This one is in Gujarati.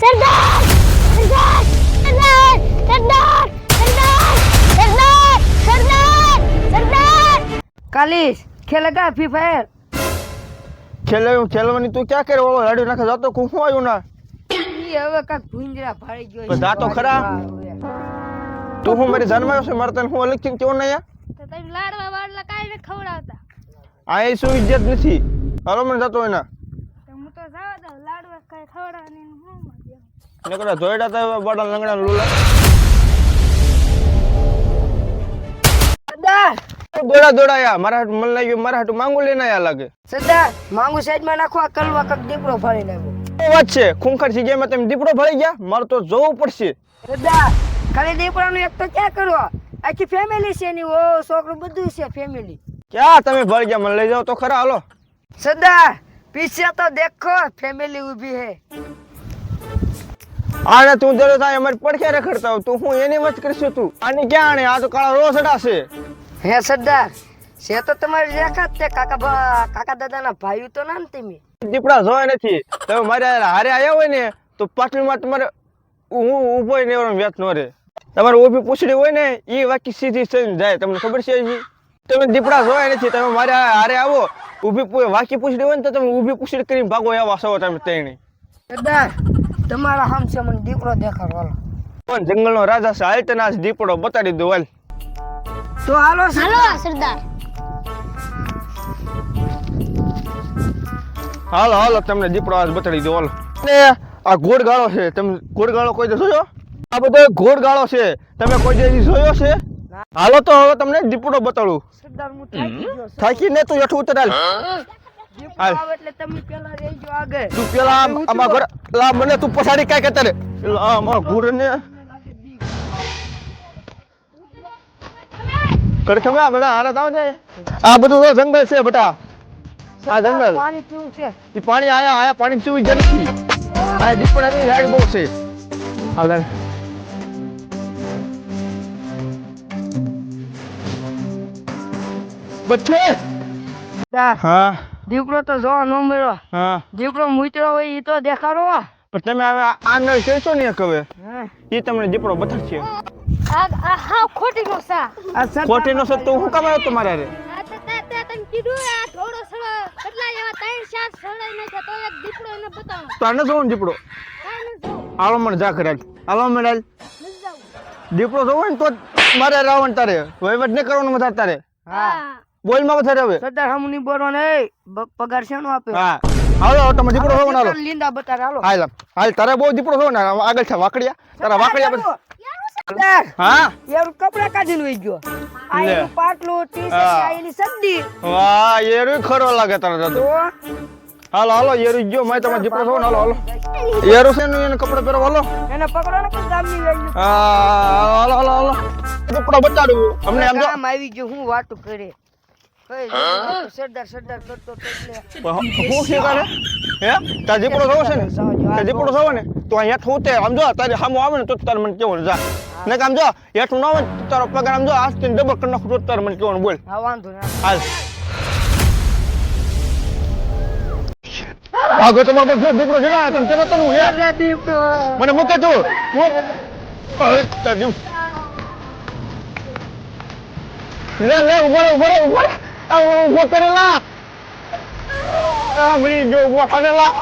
સરદાર સરદાર સરદાર સરદાર સરદાર સરદાર સરદાર કાલીસ ખેલેગા ફ્રી ફાયર ખેલે ખેલવાની તું ક્યાં કરે? ઓલો રાડ્યો નાખે જાતો કું શું આવ્યું ના? ઈ હવે કાક ભૂંજરા ભાળી ગયો પણ જા તો ખરા. તું હું મારી જાનમાં આવ્યો છે? મારે તને હું અલગથી કેવું નહીં તો તમે લાડવા વાડલા કાંઈ ન ખવડાવતા. આ એ શું ઇજ્જત નથી. હાલો મને જતો એના તો હું તો જવા દઉં લાડવા કાંઈ ખવડાવવાની ને હું મજા ને તો બડા લંગડા લુલા. દોડા દોડાયા. મારા હાટુ મને લાગ્યું મારા હાટુ માંગુ લઈને આયા લાગે. સદા માંગુ સાઈડમાં નાખો આ કલવા કાક દીપડો ફાડી નાખો. વાત છે? ખૂંખાર થઈ ગયા તમે દીપડો ભળી ગયા? મારે તો જોવું પડશે. સદા ખાલી દીપડાનું એક તો ક્યાં કરવા? આખી ફેમિલી છે ની ઓ છોકરું બધું છે ફેમિલી ક્યાં તમે ભળી ગયા? મને લઈ જાઓ તો ખરા હાલો. સદા પીછે તો દેખો ફેમિલી ઊભી હે. આને તું જરો થાય અમારી પડખે રખડતા તું. હું એની મત કરશું તું. આની ક્યાં આ તો કાળા રોસડા છે હે સરદાર છે તો તમારી રેખા જ તે કાકા કાકા દાદાના ભાઈ તો ના ને તમે. દીપડા જોયા નથી. તમે મારે હારે આવ્યા હોય ને તો પાટલીમાં તમારે હું ઊભો ને એવો વ્યાજ નો રે તમારે ઊભી પૂછડી હોય ને એ વાકી સીધી થઈને જાય. તમને ખબર છે તમે દીપડા જોયા નથી તમે મારે હારે આવો. ઊભી વાકી પૂછડી હોય ને તો તમે ઊભી પૂછડી કરીને ભાગો એવા છો તમે તેણી સરદાર તમારા હામ છે મને દીપડો દેખાડો હાલો. પણ જંગલનો રાજા છે હાલ દીપડો બતાડી દો હાલ. તો હાલો હાલો સરદાર. હાલો હાલો તમને દીપડો આજ બતાડી દો હાલો. ને આ ઘોડગાળો છે તમે ઘોડગાળો કોઈ દે જોયો? આ બધો ઘોડગાળો છે તમે કોઈ જે જોયો છે? હાલો તો હવે તમને દીપડો બતાડું. સરદાર હું થાકી ગયો થાકી ને તું હેઠું ઉતર એટલે તમે પેલા રહેજો આગળ. તું પેલા આમ ઘર લા મને તું પછાડી કાંઈ કહેતા રે લા આમાં ઘોડ ને બધા હારા તાવ છે આ બધું તો જંગલ છે બટા. આ જંગલ. પાણી પીવું છે. ઈ પાણી આયા આયા પાણી પીવું જ નથી. આ દીપડાની રાડ બહુ છે. બચ્ચે! હા. દીપડો તો જોવા ન મળ્યો. હા. દીપડો મૂતરો હોય એ તો દેખાડો. પણ તમે હવે આ કહેશો ને એક હવે? એ તમને દીપડો બતાવશે આ આ હાવ ખોટી નો સા. આ ખોટી નો સત્તો હું કામ તમારે હારે? આ તો તે તે તને કીધું આ થોડો સડો કેટલા એવા ત્રણ ચાર સડાઈ નાખ્યા તો એક દીપડો એને બતાવો. તો આને જોવો ને દીપડો ન જોવું. હાલો મને જા કરે હાલો મને હાલ. દીપડો જોવો ને તો મારે રાવણ તારે. વહીવટ નહીં કરવાનું વધારે તારે. હા. બોલમાં વધારે હવે સરદાર હમ નહીં ને પગાર શેનો આપે હા. હાલો તમે દીપડો જોવો ને હાલો. લીંડા બતાર હાલો. હાલ હાલ તારે બહુ દીપડો ને આગળ છે વાકડિયા. તારા વાકડિયા સરદાર. હા? એનું કપડા કાઢીને વહી ગયો. આ લે. એનું પાટલું ટી હા. શર્ટ આ એની વાહ એરું ખરો લાગે તારે તો. હાલો હાલો એરું ગયો મેં તમારે દીપડો ને હાલો હાલો. એરું છે ને એને કપડા પહેરો હાલો. એને પકડો ને કોઈ ગામની વેલ્યુ હા હાલો હાલો હાલો. દીપડો બતાડું. અમને આમ આવી ગયો હું વાત કરે સરદાર સરદાર કરતો તો એટલે. હું છે તારે હે? તાર દીપડો જોવો છે ને તાર દીપડો જોવો ને તો અહીંયા ઠૂતે આમ જો તારી સામો આવે ને તો તારે મને કેવું જા. ને કે જો હેઠું ન આવે તારો પગાર આમ જો આસ્તે ડબલ કરી નાખું તો તારે મને કેવું બોલ. હા વાંધો નહીં હાલ. આગળ તમારો બધો દીપડો છે તમે હે દીપડો મને મૂકે તું. મૂક તાર જેમ. લે લે ઊભો ઊભો ઊભો રે આ ઊભો કરેલા આ મરી ગયો ઊભો કરેલા